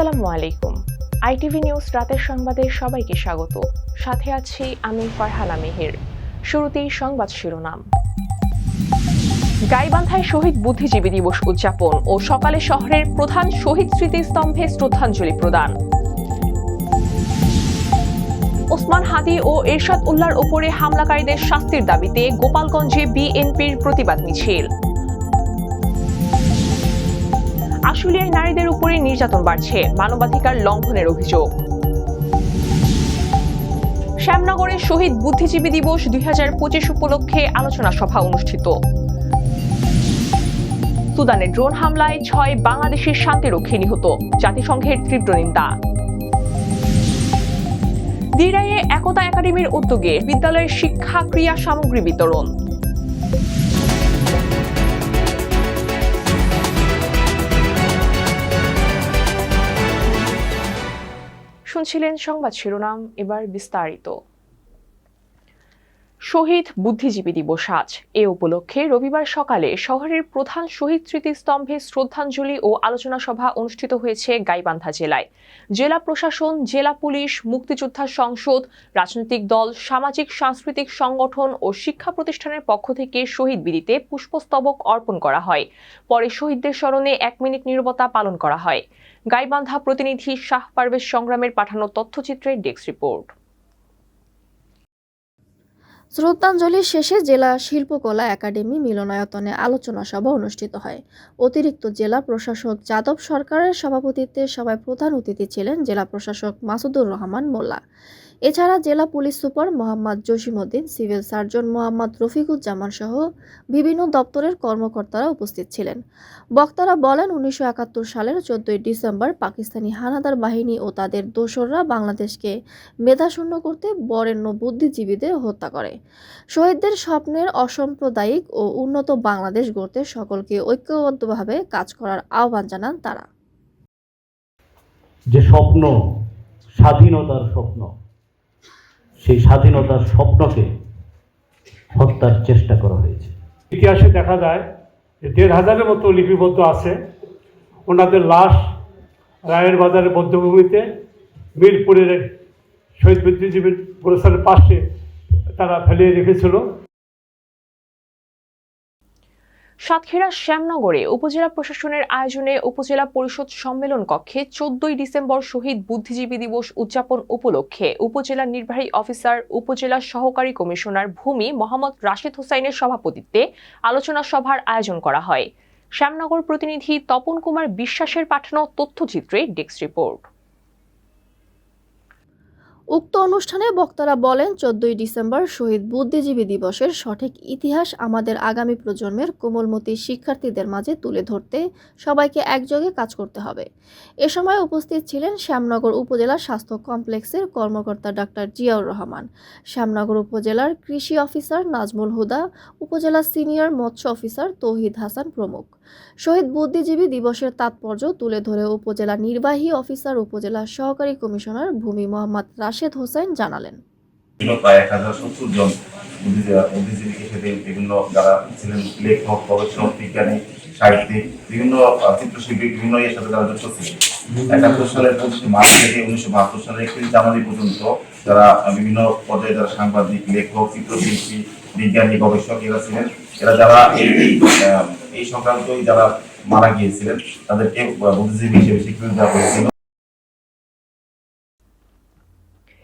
আসসালামু আলাইকুম। ITV news রাতের সংবাদে সবাইকে স্বাগত। সাথে আছি আমি ফারহানা মেহের। শুরুতেই সংবাদ শিরোনাম। গাইবান্ধায় শহীদ বুদ্ধিজীবী দিবস উদযাপন ও সকালে শহরের প্রধান শহীদ স্মৃতিস্তম্ভে শ্রদ্ধাঞ্জলি প্রদান। ওসমান হাদি ও এরশাদ উল্লাহর ওপরে হামলাকারীদের শাস্তির দাবিতে গোপালগঞ্জে বিএনপির প্রতিবাদ মিছিল। আশুলিয়ায় নারীদের উপরে নির্যাতন বাড়ছে, মানবাধিকার লঙ্ঘনের অভিযোগ। শ্যামনগরে শহীদ বুদ্ধিজীবী দিবস দুই উপলক্ষে আলোচনা সভা অনুষ্ঠিত। সুদানে ড্রোন হামলায় ছয় বাংলাদেশের শান্তিরক্ষী নিহত, জাতিসংঘের তীব্র নিন্দা। দিরাইয়ে একতা একাডেমির উদ্যোগে বিদ্যালয়ের শিক্ষা ক্রিয়া সামগ্রী বিতরণ। শুনছিলেন সংবাদ শিরোনাম, এবার বিস্তারিত। শহীদ বুদ্ধিজীবী দিবস আজ। এ উপলক্ষে রবিবার সকালে শহরের প্রধান শহীদ স্মৃতিস্তম্ভে শ্রদ্ধাঞ্জলি ও আলোচনা সভা অনুষ্ঠিত হয়েছে গাইবান্ধা জেলায়। জেলা প্রশাসন, জেলা পুলিশ, মুক্তিযোদ্ধা সংসদ, রাজনৈতিক দল, সামাজিক, সাংস্কৃতিক সংগঠন ও শিক্ষা প্রতিষ্ঠানের পক্ষ থেকে শহীদ বিদিতে পুষ্পস্তবক অর্পণ করা হয়। পরে শহীদদের স্মরণে এক মিনিট নীরবতা পালন করা হয়। গাইবান্ধা প্রতিনিধি শাহ পারভেজ সংগ্রামের পাঠানো তথ্যচিত্রের ডেস্ক রিপোর্ট। শ্রদ্ধাঞ্জলি শেষে জেলা শিল্পকলা একাডেমি মিলনায়তনে আলোচনা সভা অনুষ্ঠিত হয়। অতিরিক্ত জেলা প্রশাসক যাদব সরকারের সভাপতিত্বে সভায় প্রধান অতিথি ছিলেন জেলা প্রশাসক মাসুদুর রহমান মোল্লা। এছাড়া জেলা police super Mohammad Jasimuddin civil surgeon Mohammad Rafiquzzaman সহ বিভিন্ন দপ্তরের কর্মকর্তারা উপস্থিত ছিলেন। বক্তারা বলেন, উনিশশো একাত্তর সালের চোদ্দই ডিসেম্বর পাকিস্তানি হানাদার বাহিনী ও তাদের দোসররা বাংলাদেশকে মেধাশূন্য করতে বরেণ্য বুদ্ধিজীবীদের হত্যা করে। শহীদদের স্বপ্নের অসাম্প্রদায়িক ও উন্নত বাংলাদেশ গড়তে সকলকে ঐক্যবদ্ধভাবে কাজ করার আহ্বান জানান তারা। যে স্বপ্ন, স্বাধীনতার স্বপ্ন সেই স্বাধীনতার স্বপ্নকে হত্যার চেষ্টা করা হয়েছে। ইতিহাসে দেখা যায় যে দেড় হাজারের মতো লিপিবদ্ধ আছে। ওনাদের লাশ রায়ের বাজারের বদ্ধভূমিতে মিরপুরের শহীদ বুদ্ধিজীবীর গোরস্থানের পাশে তারা ফেলিয়ে রেখেছিল। সাতক্ষীরা শ্যামনগরে উপজেলা প্রশাসনের আয়োজনে উপজেলা পরিষদ সম্মেলন কক্ষে চোদ্দই ডিসেম্বর শহীদ বুদ্ধিজীবী দিবস উদযাপন উপলক্ষে উপজেলা নির্বাহী অফিসার, উপজেলা সহকারী কমিশনার ভূমি মোহাম্মদ রাশেদ হোসাইনের সভাপতিত্বে আলোচনা সভার আয়োজন করা হয়। শ্যামনগর প্রতিনিধি তপন কুমার বিশ্বাসের পাঠানো তথ্যচিত্রে ডেস্ক রিপোর্ট। উক্ত অনুষ্ঠানে বক্তারা বলেন, চোদ্দই ডিসেম্বর শহীদ বুদ্ধিজীবী দিবসের সঠিক ইতিহাস আমাদের আগামী প্রজন্মের কোমলমতি শিক্ষার্থীদের মাঝে তুলে ধরতে সবাইকে একযোগে কাজ করতে হবে। এ সময় উপস্থিত ছিলেন শ্যামনগর উপজেলা স্বাস্থ্য কমপ্লেক্সের কর্মকর্তা ডাক্তার জিয়াউর রহমান, শ্যামনগর উপজেলার কৃষি অফিসার নাজমুল হুদা, উপজেলা সিনিয়র মৎস্য অফিসার তৌহিদ হাসান প্রমুখ। শহীদ বুদ্ধিজীবী দিবসের তাৎপর্য তুলে ধরে উপজেলা নির্বাহী অফিসার, উপজেলা সহকারী কমিশনার ভূমি মোহাম্মদ রাশেদ হোসেন জানালেন। বিভিন্ন জানুয়ারি পর্যন্ত যারা বিভিন্ন পর্যায়ে যারা সাংবাদিক, লেখক, চিত্রশিল্পী, বিজ্ঞানী, গবেষক এরা ছিলেন। এরা যারা এই সংক্রান্তই যারা মারা গিয়েছিলেন, তাদেরকে বুদ্ধিজীবী হিসেবে স্বীকৃতি দেওয়া হয়েছিল।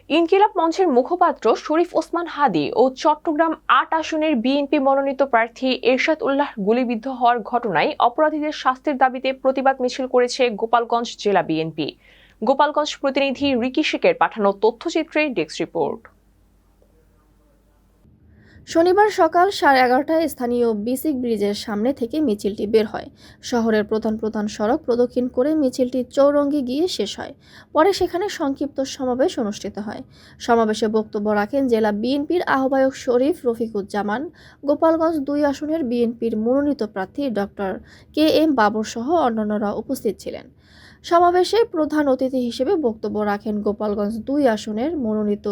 ইনকিলাব মঞ্চের মুখপাত্র শরীফ ওসমান হাদি ও চট্টগ্রাম আট আসনের বিএনপি মনোনীত প্রার্থী এরশাদ উল্লাহ গুলিবিদ্ধ হওয়ার ঘটনায় অপরাধীদের শাস্তির দাবিতে প্রতিবাদ মিছিল করেছে গোপালগঞ্জ জেলা বিএনপি। গোপালগঞ্জ প্রতিনিধি রিকি শেখের পাঠানো তথ্যচিত্রে ডেস্ক রিপোর্ট। শনিবার সকাল সাড়ে এগারোটায় স্থানীয় বিসিক ব্রিজের সামনে থেকে মিছিলটি বের হয়। শহরের প্রধান প্রধান সড়ক প্রদক্ষিণ করে মিছিলটি চৌরঙ্গি গিয়ে শেষ হয়। পরে সেখানে সংক্ষিপ্ত সমাবেশ অনুষ্ঠিত হয়। সমাবেশে বক্তব্য রাখেন জেলা বিএনপির আহ্বায়ক শরীফ রফিকুজ্জামান, গোপালগঞ্জ দুই আসনের বিএনপির মনোনীত প্রার্থী ডক্টর কে এম বাবর সহ অন্যান্যরা উপস্থিত ছিলেন। সমাবেশে প্রধান অতিথি হিসেবে বক্তব্য রাখেন গোপালগঞ্জ দুই আসনের মনোনীত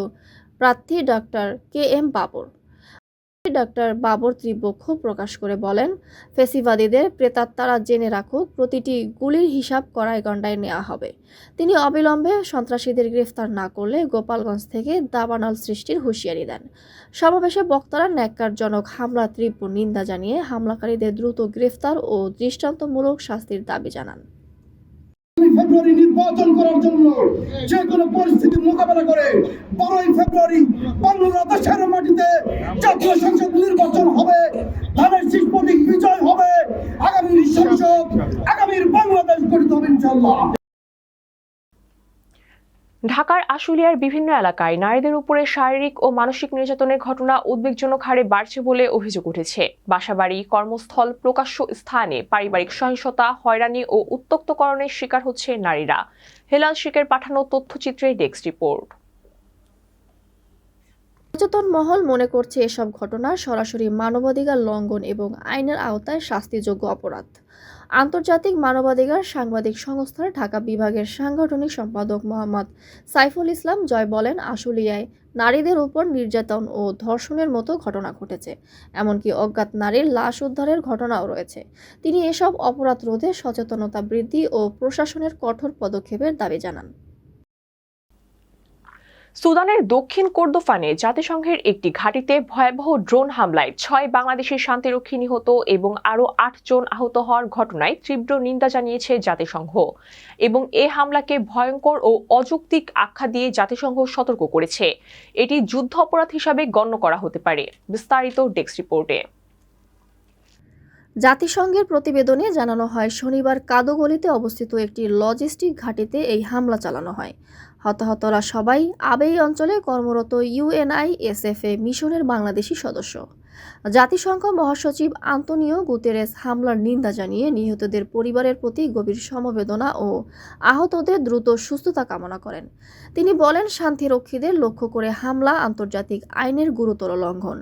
প্রার্থী doctor K M Babar. Doctor Babar তীব্র ক্ষোভ প্রকাশ করে বলেন, ফেসিবাদীদের প্রেতাত্মারা জেনে রাখুক, প্রতিটি গুলির হিসাব করায় গণ্ডায় নেওয়া হবে। তিনি অবিলম্বে সন্ত্রাসীদের গ্রেফতার না করলে গোপালগঞ্জ থেকে দাবানল সৃষ্টির হুঁশিয়ারি দেন। সমাবেশে বক্তারা ন্যাক্কারজনক হামলা তীব্র নিন্দা জানিয়ে হামলাকারীদের দ্রুত গ্রেফতার ও দৃষ্টান্তমূলক শাস্তির দাবি জানান। ফেব্রুয়ারি নির্বাচন করার জন্য যে কোনো পরিস্থিতি মোকাবেলা করে বারোই ফেব্রুয়ারি বাংলাদেশের মাটিতে জাতীয় সংসদ নির্বাচন হবে ধানের শীষ প্রতীক বিজয় হবে আগামীর সংসদ আগামীর বাংলাদেশ গঠিত হবে ইনশাল্লাহ ঢাকার আশুলিয়ার বিভিন্ন এলাকায় নারীদের উপরে শারীরিক ও মানসিক নির্যাতনের ঘটনা উদ্বেগজনক হারে বাড়ছে বলে অভিযোগ উঠেছে। বাসাবাড়ি, কর্মস্থল, প্রকাশ্য স্থানে পারিবারিক সহিংসতা, হয়রানি ও উত্তক্তকরণের শিকার হচ্ছে নারীরা। হেলাল শেখের পাঠানো তথ্যচিত্রে ডেস্ক রিপোর্ট। সচেতন মহল মনে করছে এসব ঘটনা সরাসরি মানবাধিকার লঙ্ঘন এবং আইনের আওতায় শাস্তিযোগ্য অপরাধ। আন্তর্জাতিক মানবাধিকার সাংবাদিক সংস্থার ঢাকা বিভাগের সাংগঠনিক সম্পাদক মোহাম্মদ সাইফুল ইসলাম জয় বলেন, আশুলিয়ায় নারীদের উপর নির্যাতন ও ধর্ষণের মতো ঘটনা ঘটেছে। এমনকি অজ্ঞাত নারীর লাশ উদ্ধারের ঘটনাও রয়েছে। তিনি এসব অপরাধ রোধে সচেতনতা বৃদ্ধি ও প্রশাসনের কঠোর পদক্ষেপের দাবি জানান। সুদানের দক্ষিণ কোর্দোফানে জাতিসংঘের একটি ঘাঁটিতে ভয়াবহ ড্রোন হামলায় ছয় বাংলাদেশের শান্তিরক্ষী নিহত এবং আরও আট জন আহত হওয়ার ঘটনায় তীব্র নিন্দা জানিয়েছে জাতিসংঘ। এবং এ হামলাকে ভয়ঙ্কর ও অযৌক্তিক আখ্যা দিয়ে জাতিসংঘ সতর্ক করেছে। এটি যুদ্ধ অপরাধ হিসাবে গণ্য করা হতে পারে, বিস্তারিত ডেস্ক রিপোর্টে। জাতিসংঘের প্রতিবেদনে জানানো হয়, শনিবার কাদোগলিতে অবস্থিত একটি লজিস্টিক ঘাঁটিতে এই হামলা চালানো হয়। হতাহতরা সবাই আবেই অঞ্চলে কর্মরত ইউএনআইএসএফ এ মিশনের বাংলাদেশি সদস্য। জাতিসংঘ মহাসচিব আন্তনিও গুতেরেস হামলার নিন্দা জানিয়ে নিহতদের পরিবারের প্রতি গভীর সমবেদনা ও আহতদের দ্রুত সুস্থতা কামনা করেন। তিনি বলেন শান্তিরক্ষীদের লক্ষ্য করে হামলা আন্তর্জাতিক আইনের গুরুতর লঙ্ঘন।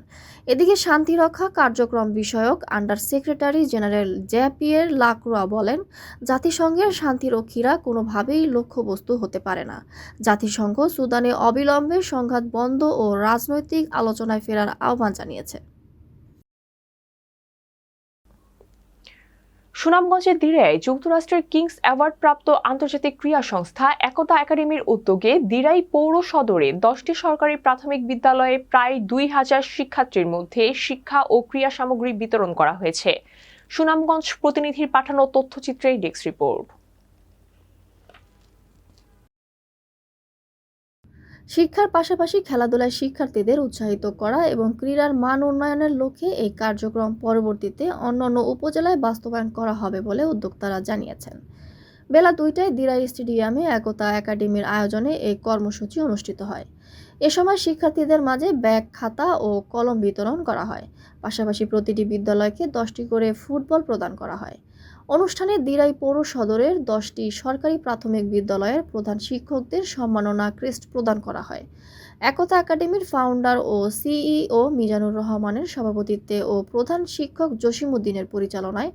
এদিকে শান্তিরক্ষা কার্যক্রম বিষয়ক under secretary general Jean Pierre Lacroix বলেন, জাতিসংঘের শান্তিরক্ষীরা কোনোভাবেই লক্ষ্যবস্তু হতে পারে না। জাতিসংঘ সুদানে অবিলম্বে সংঘাত বন্ধ ও রাজনৈতিক আলোচনায় ফেরার আহ্বান জানিয়েছে। সুনামগঞ্জের দিরায় যুক্তরাষ্ট্রের কিংস অ্যাওয়ার্ড প্রাপ্ত আন্তর্জাতিক ক্রীড়া সংস্থা একতা একাডেমির উদ্যোগে দিরাই পৌর সদরে দশটি সরকারি প্রাথমিক বিদ্যালয়ে প্রায় দুই হাজার শিক্ষার্থীর মধ্যে শিক্ষা ও ক্রিয়া সামগ্রী বিতরণ করা হয়েছে। সুনামগঞ্জ প্রতিনিধির পাঠানো তথ্যচিত্রে ডেস্ক রিপোর্ট। শিক্ষার পাশাপাশি খেলাধুলায় শিক্ষার্থীদের উৎসাহিত করা এবং ক্রীড়ার মান উন্নয়নের লক্ষ্যে এই কার্যক্রম পরবর্তীতে অন্যান্য উপজেলায় বাস্তবায়ন করা হবে বলে উদ্যোক্তারা জানিয়েছেন। বেলা দুইটায় দিরাই স্টেডিয়ামে একতা একাডেমির আয়োজনে এই কর্মসূচি অনুষ্ঠিত হয়। এ সময় শিক্ষার্থীদের মাঝে ব্যাগ, খাতা ও কলম বিতরণ করা হয়। পাশাপাশি প্রতিটি বিদ্যালয়কে দশটি করে ফুটবল প্রদান করা হয়। অনুষ্ঠানে দিরাই পৌর সদরের দশটি সরকারি প্রাথমিক বিদ্যালয়ের প্রধান শিক্ষকদের সম্মাননা ক্রেস্ট প্রদান করা হয়। একতা একাডেমির ফাউন্ডার ও সিইও মিজানুর রহমানের সভাপতিত্বে ও প্রধান শিক্ষক জসিমউদ্দিনের পরিচালনায়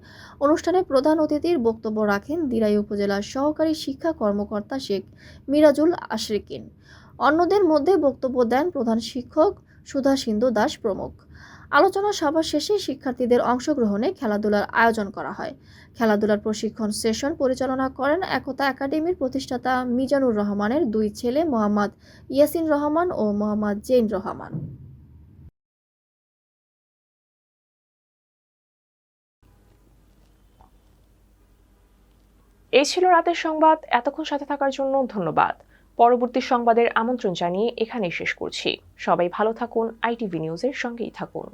অনুষ্ঠানে প্রধান অতিথির বক্তব্য রাখেন দিরাই উপজেলার সহকারী শিক্ষা কর্মকর্তা শেখ মিরাজুল আশরিকিন। অন্যদের মধ্যে বক্তব্য দেন প্রধান শিক্ষক সুধা সিন্ধু দাস প্রমুখ। আলোচনা সভা শেষে শিক্ষার্থীদের অংশগ্রহণে খেলাধুলার আয়োজন করা হয়। খেলাধুলার প্রশিক্ষণ সেশন পরিচালনা করেন একতা একাডেমির প্রতিষ্ঠাতা মিজানুর রহমানের দুই ছেলে মোহাম্মদ ইয়াসিন রহমান ও মোহাম্মদ জেইন রহমান। এই ছিল রাতের সংবাদ। এতক্ষণ সাথে থাকার জন্য ধন্যবাদ। পরবর্তী সংবাদের আমন্ত্রণ জানিয়ে এখানে শেষ করছি। সবাই ভালো থাকুন আইটিভি নিউজের সঙ্গেই থাকুন।